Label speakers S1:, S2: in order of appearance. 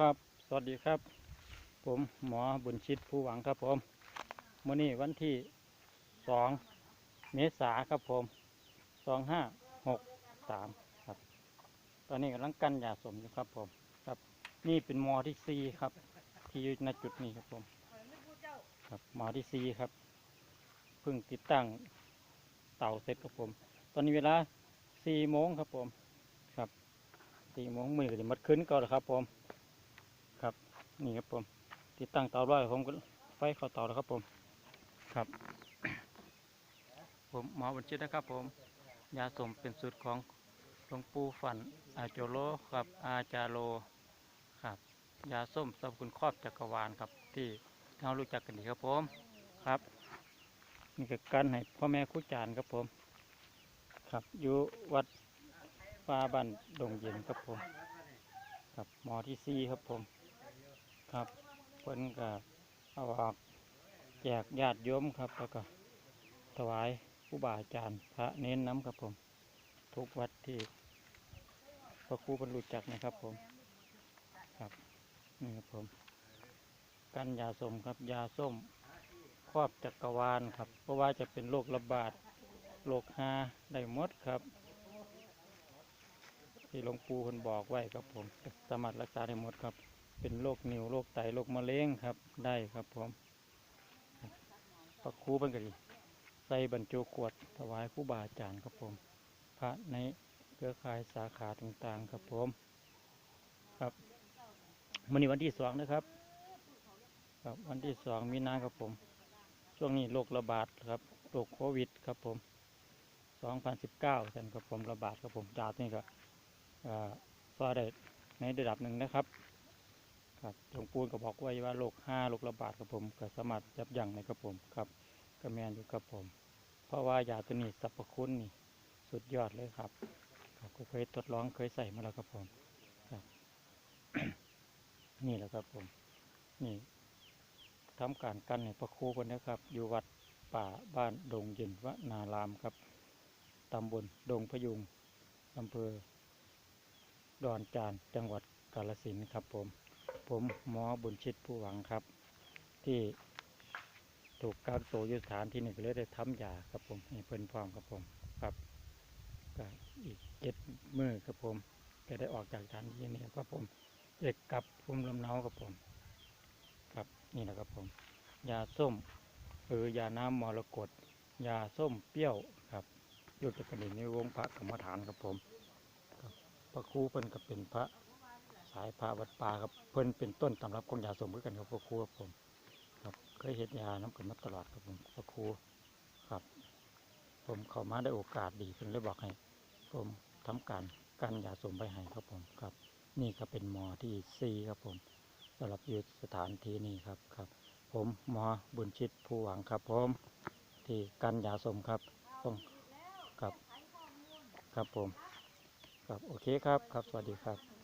S1: ครับ สวัสดีครับ ผมหมอบุญชิตผู้หวังครับผมมื่อนี้วันที่สองเมษาครับผมสองห้าหกสามครับ ตอนนี้กำลังกันยาสมอยู่ครับผม ครับ นี่เป็นมอที่ซีครับ ที่อยู่ณจุดนี้ครับผม ครับมอที่ซีครับ เพิ่งติดตั้งเตาเสร็จครับผม ตอนนี้เวลาสี่โมงครับผม ครับสี่โมงมือก็จะมัดขึ้นก่อนครับผม นี่ครับผม ติดตั้งเตาร้อยผมก็ไฟเข้าเตาแล้วครับผม ครับ ผมหมอบัญชิตนะครับผม ยาสมเป็นสูตรของหลวงปู่ฝันอาโจโลครับอาจาโลครับยาส้มสรรพคุณครอบจักรวาลครับ ที่เรารู้จักกันดีครับผมครับนี่ก็กันให้พ่อแม่คู่จานครับผม ครับอยู่วัดฟ้าบ้านดงเย็นครับผม ครับหมอที่ซีครับผม ครับเพิ่นก็เอาออกแจกญาติโยมครับ แล้วก็ถวายผู้บาอาจารย์พระเน้นน้ำครับผม ทุกวัดที่พระครูบรรลุจักนะครับผม ครับนี่ครับผม กันยาสมครับ ยาส้มครอบจักรวาลครับ เพราะว่าจะเป็นโรคระบาดโรคฮาได้หมดครับ ที่หลวงปู่เพิ่นบอกไว้ครับผม สามารถรักษาได้หมดครับ เป็นโรคนิวโรคไตโรคมะเร็งครับ ได้ครับผมพระครูเป็นกดีใส่บรรจุขวดถวายครูบาอาจารย์ครับผม พระในเครือข่ายสาขาต่างๆครับผม ครับวันนี้วันที่สองนะครับ ครับวันที่สองมีนาครับผม ช่วงนี้โรคระบาดครับโรคโควิดครับผม2019ท่านครับผมระบาดครับผมยาตัวนี้ก็อ่าก็ได้ในระดับหนึ่งนะครับ ครับหลวงปู่ก็บอกไว้ว่าโรคห้าโรคระบาดครับผมก็สามารถยับยั้งในครับผมครับก็แมนอยู่ครับผม เพราะว่ายาตัวนี้สรรพคุณนี่สุดยอดเลยครับครับก็เคยทดลองเคยใส่มาแล้วครับผมครับ นี่แหละครับผม นี่ทำการกันในพระครูกันนะครับ อยู่วัดป่าบ้านดงเย็นวนารามครับตำบลดงพยุงอำเภอดอนจานจังหวัดกาฬสินครับผม ผมหมอบุญชิตผู้หวังครับ ที่ถูกกักตัวอยู่สถานที่หนึ่งเลยได้ทำยาครับผมให้เพิ่นพร้อมครับผมครับก็อีกเจ็ดมือครับผมก็ได้ออกจากสถานที่นี้ครับผมเอกกลับภูมิลำเนาครับผม ครับนี่แหละครับผม ยาส้มเออยาน้ำมรกตยาส้มเปรี้ยวครับอยุทธกนินในวงพระกรรมฐานครับผมครับพระครูเพิ่นก็เป็นพระ สายพระวัดป่าครับ เพิ่นเป็นต้นตำรับของยาสมเหมือนกันครับพระครูครับผมครับเคยเห็นยาน้ำกันมาตลอดครับผมพระครูครับ ผมเข้ามาได้โอกาสดีเพิ่นเลยบอกให้ ผมทำการกันยาสมไปให้ครับผมครับ นี่ก็เป็นหมอที่ซีครับผมสำหรับอยู่สถานที่นี้ครับครับ ผมหมอบุญชิตผู้หวังครับผมที่กันยาสมครับต้องครับ ครับผม ครับโอเคครับครับ สวัสดีครับ